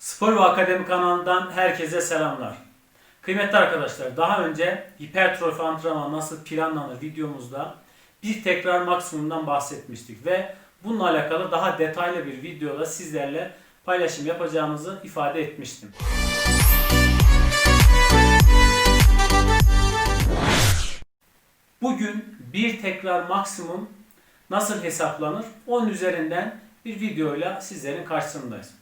Spor ve Akademi kanalından herkese selamlar. Kıymetli arkadaşlar, daha önce hipertrofi antrenmanı nasıl planlanır videomuzda bir tekrar maksimumdan bahsetmiştik ve bununla alakalı daha detaylı bir videoda sizlerle paylaşım yapacağımızı ifade etmiştim. Bugün bir tekrar maksimum nasıl hesaplanır? Onun üzerinden bir videoyla sizlerin karşısındayız.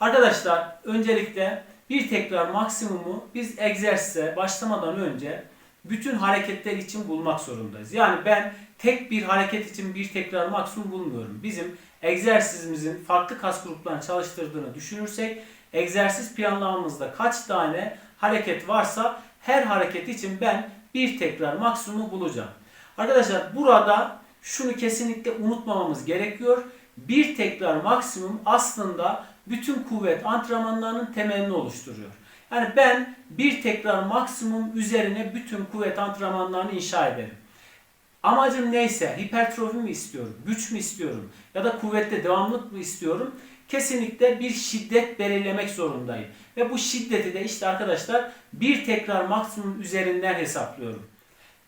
Arkadaşlar öncelikle bir tekrar maksimumu biz egzersize başlamadan önce bütün hareketler için bulmak zorundayız. Yani ben tek bir hareket için bir tekrar maksimum bulmuyorum. Bizim egzersizimizin farklı kas gruplarını çalıştırdığını düşünürsek egzersiz planlamamızda kaç tane hareket varsa her hareket için ben bir tekrar maksimumu bulacağım. Arkadaşlar burada şunu kesinlikle unutmamamız gerekiyor. Bir tekrar maksimum aslında bütün kuvvet antrenmanlarının temelini oluşturuyor. Yani ben bir tekrar maksimum üzerine bütün kuvvet antrenmanlarını inşa ederim. Amacım neyse, hipertrofi mi istiyorum, güç mü istiyorum ya da kuvvette devamlılık mı istiyorum? Kesinlikle bir şiddet belirlemek zorundayım. Ve bu şiddeti de işte arkadaşlar bir tekrar maksimum üzerinden hesaplıyorum.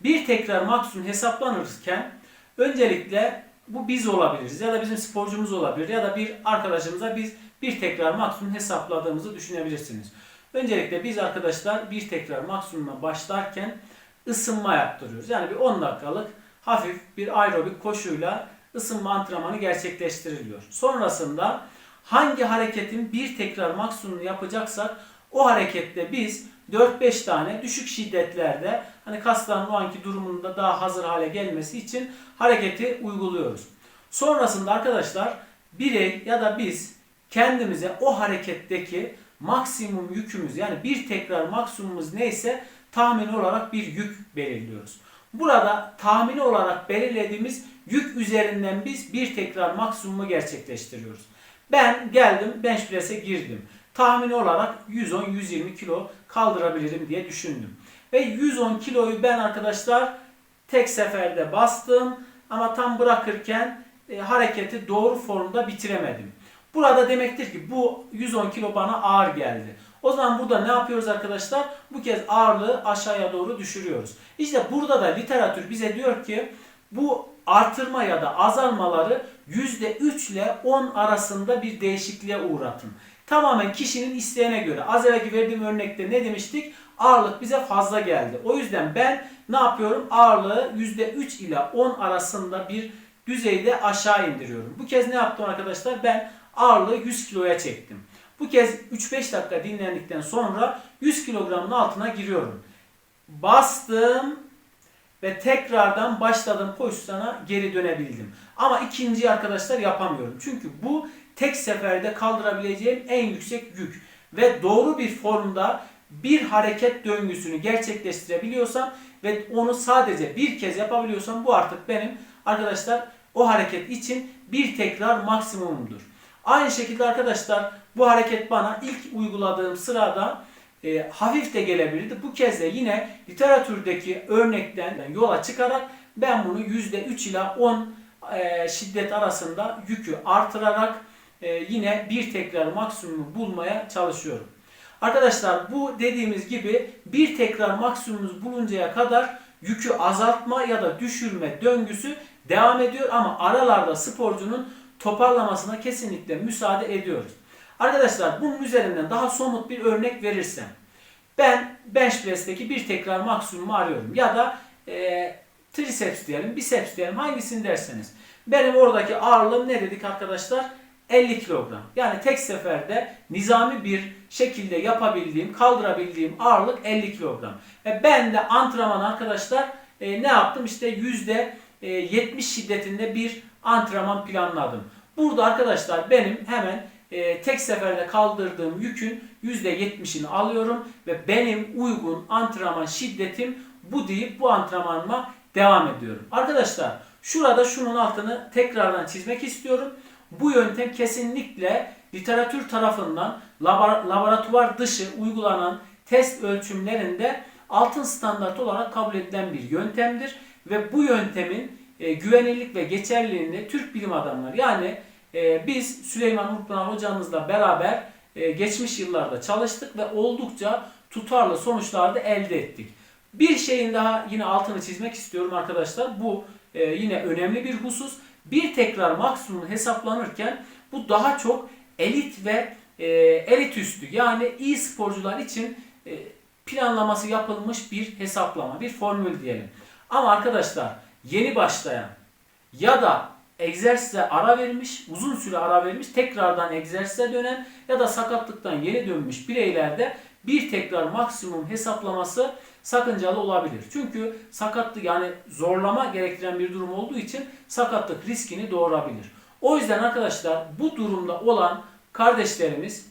Bir tekrar maksimum hesaplanırken öncelikle bu biz olabiliriz ya da bizim sporcumuz olabilir ya da bir arkadaşımıza biz bir tekrar maksimum hesapladığımızı düşünebilirsiniz. Öncelikle biz arkadaşlar bir tekrar maksimuma başlarken ısınma yaptırıyoruz. Yani bir 10 dakikalık hafif bir aerobik koşuyla ısınma antrenmanı gerçekleştiriliyor. Sonrasında hangi hareketin bir tekrar maksimumunu yapacaksak o harekette biz 4-5 tane düşük şiddetlerde hani kasların o anki durumunda daha hazır hale gelmesi için hareketi uyguluyoruz. Sonrasında arkadaşlar birey ya da biz kendimize o hareketteki maksimum yükümüz yani bir tekrar maksimumumuz neyse tahmini olarak bir yük belirliyoruz. Burada tahmini olarak belirlediğimiz yük üzerinden biz bir tekrar maksimumu gerçekleştiriyoruz. Ben geldim bench press'e girdim. Tahmini olarak 110-120 kilo kaldırabilirim diye düşündüm. Ve 110 kiloyu ben arkadaşlar tek seferde bastım ama tam bırakırken e, hareketi doğru formda bitiremedim. Burada demektir ki bu 110 kilo bana ağır geldi. O zaman burada ne yapıyoruz arkadaşlar? Bu kez ağırlığı aşağıya doğru düşürüyoruz. İşte burada da literatür bize diyor ki bu artırma ya da azalmaları %3 ile 10 arasında bir değişikliğe uğratın. Tamamen kişinin isteğine göre. Az evvelki verdiğim örnekte ne demiştik? Ağırlık bize fazla geldi. O yüzden ben ne yapıyorum? Ağırlığı %3 ile 10 arasında bir düzeyde aşağı indiriyorum. Bu kez ne yaptım arkadaşlar? Ben ağırlığı 100 kiloya çektim. Bu kez 3-5 dakika dinlendikten sonra 100 kilogramın altına giriyorum. Bastım ve tekrardan başladığım pozisyona geri dönebildim. Ama ikinciyi arkadaşlar yapamıyorum. Çünkü bu tek seferde kaldırabileceğim en yüksek yük. Ve doğru bir formda bir hareket döngüsünü gerçekleştirebiliyorsam ve onu sadece bir kez yapabiliyorsam bu artık benim arkadaşlar o hareket için bir tekrar maksimumumdur. Aynı şekilde arkadaşlar bu hareket bana ilk uyguladığım sırada e, hafif de gelebilirdi. Bu kez de yine literatürdeki örnekten yola çıkarak ben bunu %3 ila 10 e, şiddet arasında yükü artırarak e, yine bir tekrar maksimumu bulmaya çalışıyorum. Arkadaşlar bu dediğimiz gibi bir tekrar maksimumumuz buluncaya kadar yükü azaltma ya da düşürme döngüsü devam ediyor ama aralarda sporcunun toparlamasına kesinlikle müsaade ediyoruz. Arkadaşlar bunun üzerinden daha somut bir örnek verirsem ben bench press'teki bir tekrar maksimumu arıyorum ya da e, triceps diyelim, biceps diyelim hangisini derseniz. Benim oradaki ağırlığım ne dedik arkadaşlar? 50 kilogram. Yani tek seferde nizami bir şekilde yapabildiğim, kaldırabildiğim ağırlık 50 kilogram. Ve ben de antrenman arkadaşlar e, ne yaptım? İşte yüzde 70 şiddetinde bir antrenman planladım. Burada arkadaşlar benim hemen e, tek seferde kaldırdığım yükün %70'ini alıyorum ve benim uygun antrenman şiddetim bu deyip bu antrenmanıma devam ediyorum. Arkadaşlar şurada şunun altını tekrardan çizmek istiyorum. Bu yöntem kesinlikle literatür tarafından laboratuvar dışı uygulanan test ölçümlerinde altın standart olarak kabul edilen bir yöntemdir ve bu yöntemin e, güvenilirlik ve geçerliliğini Türk bilim adamları yani e, biz Süleyman Mutluhan hocamızla beraber e, geçmiş yıllarda çalıştık ve oldukça tutarlı sonuçlar da elde ettik. Bir şeyin daha yine altını çizmek istiyorum arkadaşlar. Bu e, yine önemli bir husus. Bir tekrar maksimum hesaplanırken bu daha çok elit ve e, elit üstü yani iyi sporcular için e, planlaması yapılmış bir hesaplama, bir formül diyelim. Ama arkadaşlar yeni başlayan ya da egzersize ara vermiş, uzun süre ara vermiş, tekrardan egzersize dönen ya da sakatlıktan yeni dönmüş bireylerde bir tekrar maksimum hesaplaması sakıncalı olabilir. Çünkü sakatlık yani zorlama gerektiren bir durum olduğu için sakatlık riskini doğurabilir. O yüzden arkadaşlar bu durumda olan kardeşlerimiz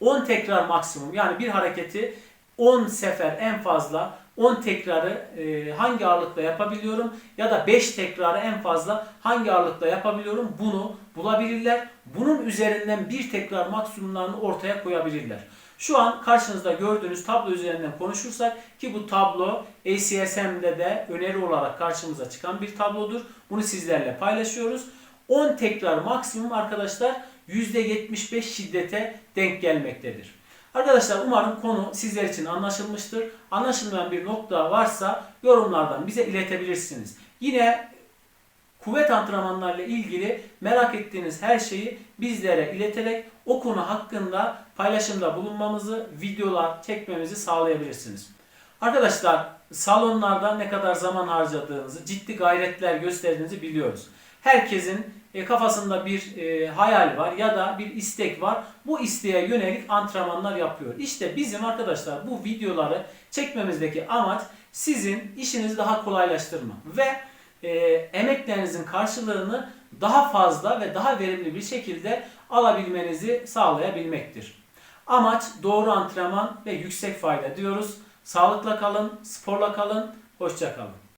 10 tekrar maksimum yani bir hareketi 10 sefer en fazla 10 tekrarı e, hangi ağırlıkla yapabiliyorum ya da 5 tekrarı en fazla hangi ağırlıkla yapabiliyorum bunu bulabilirler. Bunun üzerinden bir tekrar maksimumlarını ortaya koyabilirler. Şu an karşınızda gördüğünüz tablo üzerinden konuşursak ki bu tablo ACSM'de de öneri olarak karşımıza çıkan bir tablodur. Bunu sizlerle paylaşıyoruz. 10 tekrar maksimum arkadaşlar %75 şiddete denk gelmektedir. Arkadaşlar umarım konu sizler için anlaşılmıştır. Anlaşılmayan bir nokta varsa yorumlardan bize iletebilirsiniz. Yine kuvvet antrenmanlarıyla ilgili merak ettiğiniz her şeyi bizlere ileterek o konu hakkında paylaşımda bulunmamızı, videolar çekmemizi sağlayabilirsiniz. Arkadaşlar salonlarda ne kadar zaman harcadığınızı, ciddi gayretler gösterdiğinizi biliyoruz. Herkesin e, kafasında bir e, hayal var ya da bir istek var. Bu isteğe yönelik antrenmanlar yapıyor. İşte bizim arkadaşlar bu videoları çekmemizdeki amaç sizin işinizi daha kolaylaştırma ve e, emeklerinizin karşılığını daha fazla ve daha verimli bir şekilde alabilmenizi sağlayabilmektir. Amaç doğru antrenman ve yüksek fayda diyoruz. Sağlıkla kalın, sporla kalın, hoşça kalın.